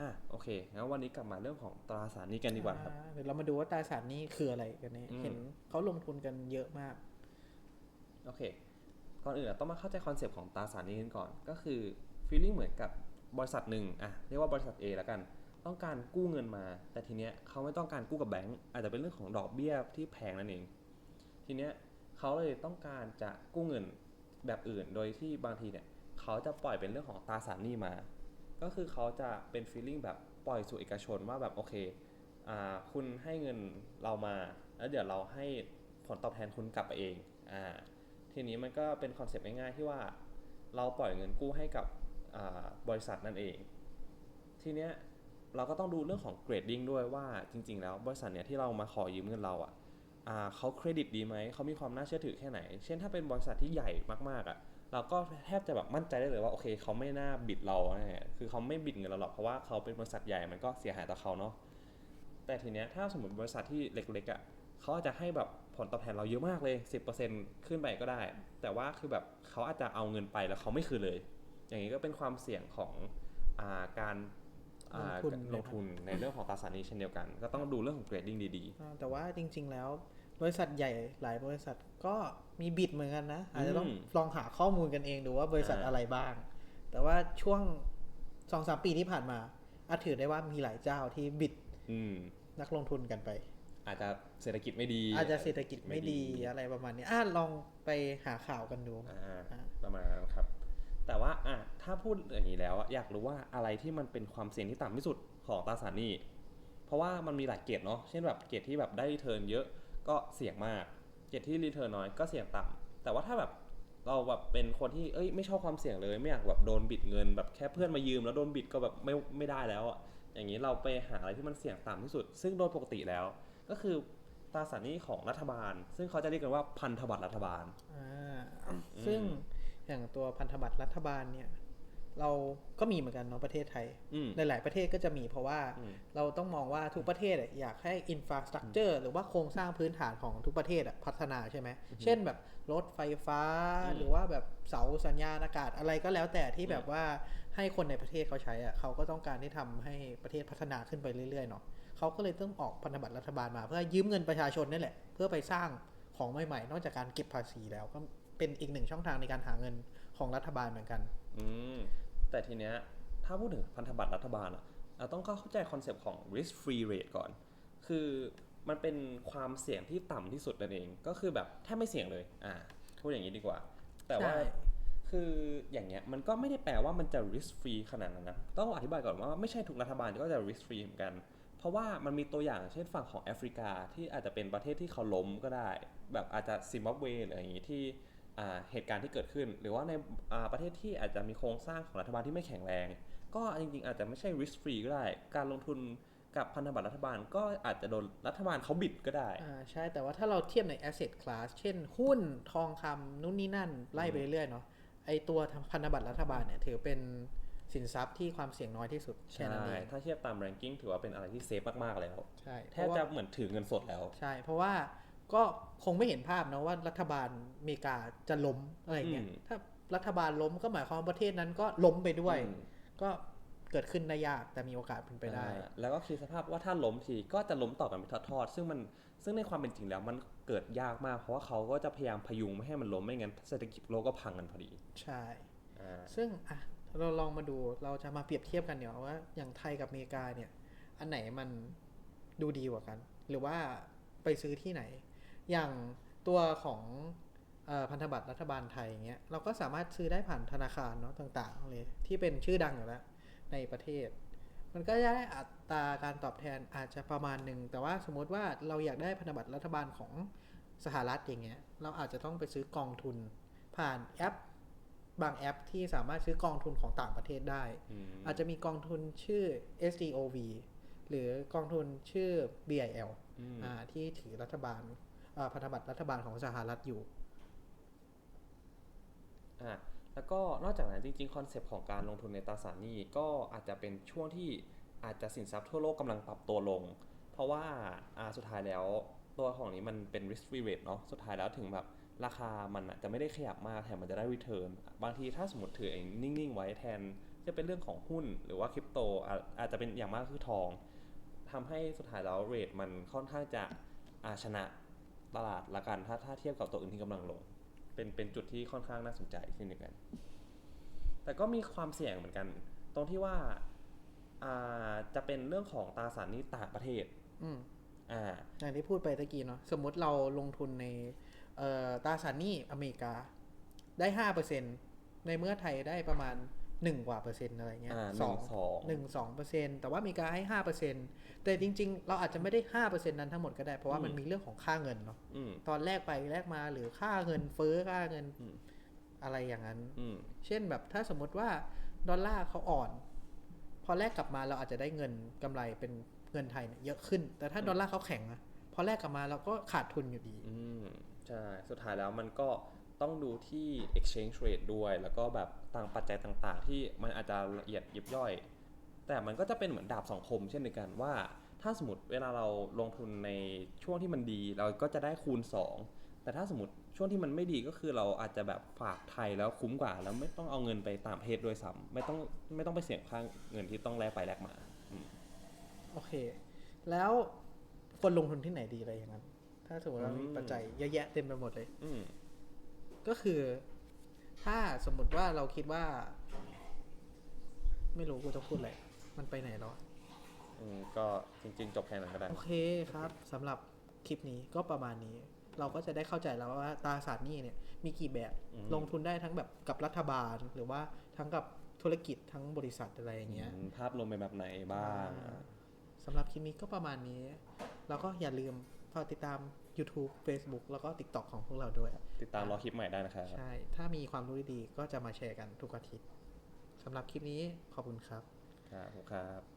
อะโอเคงั้นวันนี้กลับมาเรื่องของตราสารหนี้กันดีกว่าครับอ่เดี๋ยวเรามาดูว่าตราสารหนี้คืออะไรกันเนี่ยอืมเห็นเขาลงทุนกันเยอะมาก โอเค ก่อนอื่นอะต้องมาเข้าใจคอนเซปต์ของตราสารหนี้กันก่อน ก็คือฟีลลิ่งเหมือนกับบริษัทหนึ่งอะเรียกว่าบริษัท A แล้วกัน ต้องการกู้เงินมา แต่ทีเนี้ยเขาไม่ต้องการกู้กับแบงก์อาจจะเป็นเรื่องของดอกเบี้ยที่แพงนั่นเอง ทีเนี้ยเขาเลยต้องการจะกู้เงินแบบอื่น โดยที่บางทีเนี่ยเขาจะปล่อยเป็นเรื่องของตราสารหนี้มา ก็คือเขาจะเป็นฟีลลิ่งแบบปล่อยสู่เอกชนว่าแบบโอเคอ่าคุณให้เงินเรามาแล้วเดี๋ยวเราให้ผลตอบแทนคุณกลับไปเองอ่าทีนี้มันก็เป็นคอนเซปต์ง่ายๆที่ว่าเราปล่อยเงินกู้ให้กับอ่าบริษัทนั่นเอง ทีเนี้ยเราก็ต้องดูเรื่องของเกรดดิ้งด้วยว่าจริง ๆ แล้วบริษัทเนี้ยที่เรามาขอยืมเงินเราอะอ่าเขาเครดิตดีไหม เขามีความน่าเชื่อถือแค่ไหน เช่นถ้าเป็นบริษัทที่ใหญ่มากๆอะ เราก็แทบจะแบบมั่นใจได้เลยว่าโอเคเขาไม่น่าบิดเราแน่คือเขาไม่บิดเงินเราหรอกเพราะว่าเขาเป็นบริษัทใหญ่มันก็เสียหายต่อเขาเนาะแต่ทีเนี้ยถ้าสมมติบริษัทที่เล็กๆอะเขาอาจจะให้แบบผลตอบแทนเราเยอะมากเลย 10%ขึ้นไปก็ได้ แต่ว่าคือแบบเขาอาจจะเอาเงินไปแล้วเขาไม่คืนเลย อย่างนี้ก็เป็นความเสี่ยงของอาการอ่าลงทุนลงทุนในเรื่องของตราสารหนี้เช่นเดียวกัน ก็ต้องดูเรื่องของเกรดดิ้งดีอ่าแต่ว่าจริง ๆ แล้ว บริษัทใหญ่หลายบริษัทก็มีบิดเหมือนกันนะ อาจจะต้องอืมลองหาข้อมูลกันเองดูว่าบริษัทอ่าอะไรบ้าง แต่ว่าช่วงสองสามปีที่ผ่านมาอาจถือได้ว่ามีหลายเจ้าที่บิดๆอืมนักลงทุนกันไป อาจจะเศรษฐกิจไม่ดี อาจจะเศรษฐกิจไม่ดีไม่ดีอะไรประมาณนี้อ่าลองไปหาข่าวกันดูอ่าอ่าประมาณนั้นครับ แต่ว่าอะถ้าพูดอย่างนี้แล้วอะอยากรู้ว่าอะไรที่มันเป็นความเสี่ยงที่ต่ำที่สุดของตราสารหนี้เพราะว่ามันมีหลายเกรดเนาะเช่นแบบเกรดที่แบบได้รีเทิร์นเยอะ ก็เสี่ยงมากเกรดที่รีเทิร์นน้อยก็เสี่ยงต่ำแต่ว่าถ้าแบบเราแบบเป็นคนที่เอ้ยไม่ชอบความเสี่ยงเลย ไม่อยากแบบโดนบิดเงินแบบแค่เพื่อนมายืมแล้วโดนบิดก็แบบไม่ไม่ได้แล้วอะอย่างนี้เราไปหาอะไรที่มันเสี่ยงต่ำที่สุด ซึ่งโดยปกติแล้ว ก็คือตราสารหนี้ของรัฐบาล ซึ่งเขาจะเรียกกันว่าพันธบัตรรัฐบาล อ่า ซึ่งอย่างตัวพันธบัตรรัฐบาลเนี่ย เราก็มีเหมือนกันเนาะประเทศไทยอืมในหลายประเทศก็จะมีเพราะว่าอืมเราต้องมองว่าทุกประเทศอะอยากให้อินฟราสตรักเจอร์หรือว่าโครงสร้างพื้นฐานของทุกประเทศอะพัฒนาใช่ไหม เช่นแบบรถไฟฟ้าอืมหรือว่าแบบเสาสัญญาณอากาศอะไรก็แล้วแต่ที่แบบว่าให้คนในประเทศเขาใช้อะเขาก็ต้องการที่ทำให้ประเทศพัฒนาขึ้นไปเรื่อยๆเนาะเขาก็เลยต้องออกพันธบัตรรัฐบาลมา เพื่อยืมเงินประชาชนนี่แหละ เพื่อไปสร้างของใหม่ๆ นอกจากการเก็บภาษีแล้วก็เป็นอีกหนึ่งช่องทางในการหาเงินของรัฐบาลเหมือนกันอืม แต่ทีเนี้ยถ้าพูดถึงพันธบัตรรัฐบาลอะเราต้องเข้าใจคอนเซปต์ของ risk free rate ก่อน คือมันเป็นความเสี่ยงที่ต่ำที่สุดนั่นเอง ก็คือแบบแทบไม่เสี่ยงเลย อ่า พูดอย่างนี้ดีกว่า แต่ว่าใช่คืออย่างเงี้ย มันก็ไม่ได้แปลว่ามันจะ risk free ขนาดนั้นนะ ต้องอธิบายก่อนว่าไม่ใช่ทุกรัฐบาลก็จะ risk free เหมือนกัน เพราะว่ามันมีตัวอย่างเช่นฝั่งของแอฟริกาที่อาจจะเป็นประเทศที่เขาล้มก็ได้ แบบอาจจะซิมบับเวหรืออย่างนี้ที่อ่า เหตุการณ์ที่เกิดขึ้น หรือว่าในอ่าประเทศที่อาจจะมีโครงสร้างของรัฐบาลที่ไม่แข็งแรง ก็จริงๆอาจจะไม่ใช่ risk free ก็ได้ การลงทุนกับพันธบัตรรัฐบาลก็อาจจะโดนรัฐบาลเขาบิดก็ได้ อ่าใช่ แต่ว่าถ้าเราเทียบใน asset class เช่น หุ้นทองคำนู่นนี่นั่น ไล่ไปเรื่อยๆเนาะไอตัวพันธบัตรรัฐบาลเนี่ยถือเป็นสินทรัพย์ที่ความเสี่ยงน้อยที่สุดแค่ใช่นั้นเองถ้าเทียบตาม ranking ถือว่าเป็นอะไรที่เซฟมากๆแล้วใช่แทเพบราะจะว่าเหมือนถือเงินสดแล้ว ใช่ เพราะว่า ก็คงไม่เห็นภาพนะว่ารัฐบาลอเมริกาจะล้มอะไรเงี้ยอืมถ้ารัฐบาลล้มก็หมายความว่าประเทศนั้นก็ล้มไปด้วยอืมก็เกิดขึ้นได้ยากแต่มีโอกาสเป็นไปได้อ่าแล้วก็คิดสภาพว่าถ้าล้มทีก็จะล้มต่อกันเป็นทอดๆซึ่งมันซึ่งในความเป็นจริงแล้วมันเกิดยากมากเพราะว่าเขาก็จะพยายามพยุงไม่ให้มันล้มไม่งั้นเศรษฐกิจโลกก็พังกันพอดี ใช่อ่าซึ่งอะเราลองมาดูเราจะมาเปรียบเทียบกันเดี๋ยวาว่า อย่างไทยกับอเมริกาเนี่ย อันไหนมันดูดีกว่ากัน หรือว่าไปซื้อที่ไหน อย่างตัวของเออพันธบัตรรัฐบาลไทยอย่างเงี้ยเราก็สามารถซื้อได้ผ่านธนาคารเนาะต่างๆเลยที่เป็นชื่อดังอยู่แล้วในประเทศ มันก็จะได้อัตราการตอบแทนอาจจะประมาณหนึ่งแต่ว่าสมมติว่าเราอยากได้พันธบัตรรัฐบาลของสหรัฐอย่างเงี้ยเราอาจจะต้องไปซื้อกองทุน ผ่านแอป บางแอปที่สามารถซื้อกองทุนของต่างประเทศได้อืมอาจจะมีกองทุนชื่อ SDOV หรือกองทุนชื่อ BIL อืมอ่าที่ถือรัฐบาลอ่า พันธบัตรรัฐบาลของสหรัฐอยู่อะแล้วก็นอกจากนั้นจริงๆคอนเซปต์ของการลงทุนในตราสารหนี้ก็อาจจะเป็นช่วงที่อาจจะสินทรัพย์ทั่วโลกกำลังปรับตัวลง เพราะว่าอ่าสุดท้ายแล้วตัวของนี้มันเป็น risk free rate เนาะสุดท้ายแล้วถึงแบบราคามันจะไม่ได้ขยับมากแถมมันจะได้ return บางทีถ้าสมมติถือเองนิ่งๆ ไว้แทนจะเป็นเรื่องของหุ้นหรือว่าคริปโตอะอาจจะเป็นอย่างมากคือทองทำให้สุดท้ายแล้วเรทมันค่อนข้างจะอาชนะ ตลาดละกัน ถ้าถ้าเทียบกับตัวอื่นที่กำลังลง เป็นเป็นจุดที่ค่อนข้างน่าสนใจเช่นเดียวกัน แต่ก็มีความเสี่ยงเหมือนกัน ตรงที่ว่าอ่าจะเป็นเรื่องของตราสารหนี้ต่างประเทศ อืมอ่าอย่างที่พูดไปตะกี้เนาะสมมุติเราลงทุนในเอ่อตราสารหนี้อเมริกาได้ห้าเปอร์เซ็นในเมื่อไทยได้ประมาณ หนึ่งกว่าเปอร์เซ็นต์อะไรเงี้ยอ่าสองหนึ่งสองหนึ่งสองเปอร์เซ็นแต่ว่าอเมริกาให้ห้าเปอร์เซ็นแต่จริง ๆ เราอาจจะไม่ได้ห้าเปอร์เซ็นนั้นทั้งหมดก็ได้ เพราะว่ามันมีเรื่องของค่าเงินเนาะอืมตอนแรกไปแลกมาหรือค่าเงินเฟ้อค่าเงินอืมอะไรอย่างนั้นอืมเช่นแบบถ้าสมมติว่าดอลลาร์เขาอ่อน พอแลกกลับมาเราอาจจะได้เงินกำไรเป็นเงินไทยเนี่ยเยอะขึ้น แต่ถ้าดอลลาร์เขาแข็งอะพอแลกกลับมาเราก็ขาดทุนอยู่ดี อืมใช่ สุดท้ายแล้วมันก็ ต้องดูที่ exchange rate ด้วย แล้วก็แบบต่างปัจจัยต่างๆ ที่มันอาจจะละเอียดยิบย่อย แต่มันก็จะเป็นเหมือนดาบสองคมเช่นเดียวกันว่า ถ้าสมมติเวลาเราลงทุนในช่วงที่มันดี เราก็จะได้คูณ 2 แต่ถ้าสมมติช่วงที่มันไม่ดีก็คือเราอาจจะแบบฝากไทยแล้วคุ้มกว่า แล้วไม่ต้องเอาเงินไปต่างประเทศด้วยซ้ำไม่ต้องไม่ต้องไปเสี่ยงค่าเงินที่ต้องแลกไปแลกมาอืมโอเค แล้วควรลงทุนที่ไหนดีอะไรอย่างนั้น ถ้าสมมติว่ามีอืมปัจจัยเยอะแยะเต็มไปหมดเลยอืม ก็คือ ถ้าสมมติว่าเราคิดว่า ไม่รู้กูจะพูดอะไรมันไปไหนแล้วอะอืมก็จริง ๆ จบแค่นั้นก็ได้ โอเคครับสำหรับคลิปนี้ก็ประมาณนี้ เราก็จะได้เข้าใจแล้วว่าตราสารหนี้เนี่ยมีกี่แบบอืม ลงทุนได้ทั้งแบบกับรัฐบาล หรือว่าทั้งกับธุรกิจทั้งบริษัทอะไรอย่างเงี้ย อืมภาพรวมเป็นแบบไหนบ้างอ่า สำหรับคลิปนี้ก็ประมาณนี้ แล้วก็อย่าลืมฝากติดตาม YouTube Facebook แล้วก็ TikTok ของพวกเราด้วย ติดตามรอคลิปใหม่ได้นะครับ ใช่ ถ้ามีความรู้ดีๆ ก็จะมาแชร์กันทุกอาทิตย์สำหรับคลิปนี้ขอบคุณครับ ครับผมครับ